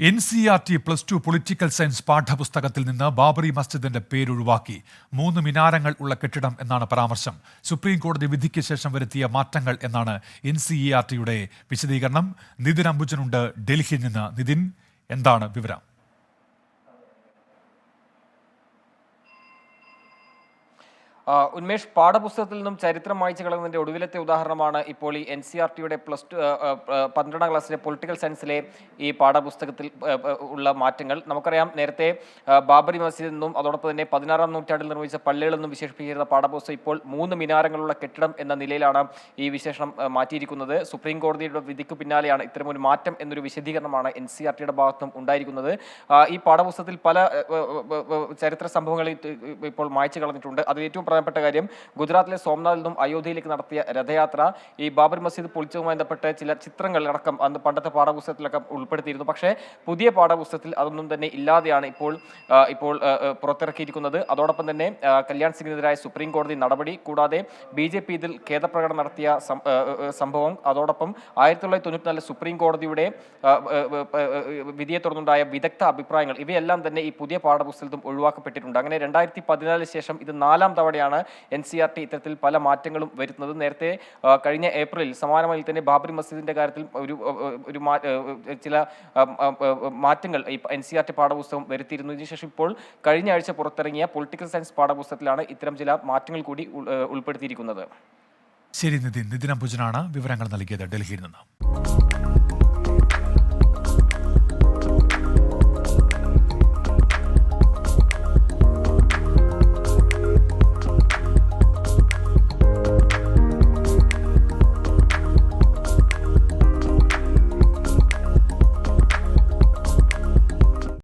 N C R T plus two political science പാഠപുസ്തകത്തിൽ നിന്ന് ബാബറി മസ്ജിദിന്റെ പേരൊഴിവാക്കി. മൂന്ന് മിനാരങ്ങൾ ഉള്ള കെട്ടിടം എന്നാണ് പരാമർശം. സുപ്രീം കോടതി വിധിക്ക് ശേഷം വരുത്തിയ മാറ്റങ്ങൾ എന്നാണ് എൻ സി ഇ ആർ ടിയുടെ വിശദീകരണം. നിതിൻ അംബുജനുണ്ട്. ഡൽഹിയിൽ നിന്ന്. നിതിൻ എന്താണ് വിവരം? ഉന്മേഷ് പാഠപുസ്തകത്തിൽ നിന്നും ചരിത്രം വായിച്ചു കളയുന്നതിന്റെ ഒടുവിലത്തെ ഉദാഹരണമാണ് ഇപ്പോൾ ഈ എൻ സി ആർ ടിയുടെ പ്ലസ് ടു പന്ത്രണ്ടാം ക്ലാസ്സിലെ പൊളിറ്റിക്കൽ സയൻസിലെ ഈ പാഠപുസ്തകത്തിൽ ഉള്ള മാറ്റങ്ങൾ. നമുക്കറിയാം നേരത്തെ ബാബറി മസ്ജിദിൽ നിന്നും അതോടൊപ്പം തന്നെ പതിനാറാം നൂറ്റാണ്ടിൽ നിർമ്മിച്ച പള്ളികളിൽ നിന്നും വിശേഷിപ്പിച്ചിരുന്ന പാഠപുസ്തകം ഇപ്പോൾ മൂന്ന് മിനാരങ്ങളുള്ള കെട്ടിടം എന്ന നിലയിലാണ് ഈ വിശേഷണം മാറ്റിയിരിക്കുന്നത്. സുപ്രീം കോടതിയുടെ വിധിക്ക് പിന്നാലെയാണ് ഇത്തരമൊരു മാറ്റം എന്നൊരു വിശദീകരണമാണ് എൻ സി ആർ ടിയുടെ ഭാഗത്തും ഉണ്ടായിരിക്കുന്നത്. ഈ പാഠപുസ്തകത്തിൽ പല ചരിത്ര സംഭവങ്ങൾ ഇപ്പോൾ മായ്ച്ചു കളഞ്ഞിട്ടുണ്ട്. അതിൽ ഏറ്റവും പ്രധാനപ്പെട്ട കാര്യം ഗുജറാത്തിലെ സോംനാഥിൽ നിന്നും അയോധ്യയിലേക്ക് നടത്തിയ രഥയാത്ര ഈ ബാബർ മസ്ജിദ് പൊളിച്ചതുമായി ബന്ധപ്പെട്ട് ചില ചിത്രങ്ങളിലടക്കം അന്ന് പണ്ടത്തെ പാഠപുസ്തകത്തിലൊക്കെ ഉൾപ്പെടുത്തിയിരുന്നു. പക്ഷേ പുതിയ പാഠപുസ്തകത്തിൽ അതൊന്നും തന്നെ ഇല്ലാതെയാണ് ഇപ്പോൾ ഇപ്പോൾ പുറത്തിറക്കിയിരിക്കുന്നത്. അതോടൊപ്പം തന്നെ കല്യാൺ സിംഗിനെതിരായ സുപ്രീം കോടതി നടപടി കൂടാതെ ബി ജെ പി ഇതിൽ ഖേദപ്രകടനം നടത്തിയ സംഭവം അതോടൊപ്പം ആയിരത്തി തൊള്ളായിരത്തി തൊണ്ണൂറ്റിനാല് സുപ്രീം കോടതിയുടെ വിധിയെ തുടർന്നുണ്ടായ വിദഗ്ധ അഭിപ്രായങ്ങൾ ഇവയെല്ലാം തന്നെ ഈ പുതിയ പാഠപുസ്തകത്തും ഒഴിവാക്കപ്പെട്ടിട്ടുണ്ട്. അങ്ങനെ രണ്ടായിരത്തി പതിനാലിന് ശേഷം ഇത് നാലാം തവണയാണ് എൻ സി ആർ ടി ഇത്തരത്തിൽ പല മാറ്റങ്ങളും വരുത്തുന്നത് നേരത്തെ കഴിഞ്ഞ ഏപ്രിലിൽ സമാനമായി തന്നെ ബാബറി മസ്ജിദിന്റെ കാര്യത്തിൽ ഒരു ഒരു ചില മാറ്റങ്ങൾ എൻ സി ആർ ടി പാഠപുസ്തകം വരുത്തിയിരുന്നു. ഇതിനുശേഷം ഇപ്പോൾ കഴിഞ്ഞ ആഴ്ച പുറത്തിറങ്ങിയ പൊളിറ്റിക്കൽ സയൻസ് പാഠപുസ്തകത്തിലാണ് ഇത്തരം ചില മാറ്റങ്ങൾ കൂടി ഉൾപ്പെടുത്തിയിരിക്കുന്നത്. ശരി നിതിൻ. നിതിൻ അംബുജനാണ് വിവരങ്ങൾ നൽകിയത്. ഡൽഹിയിൽ നിന്ന്.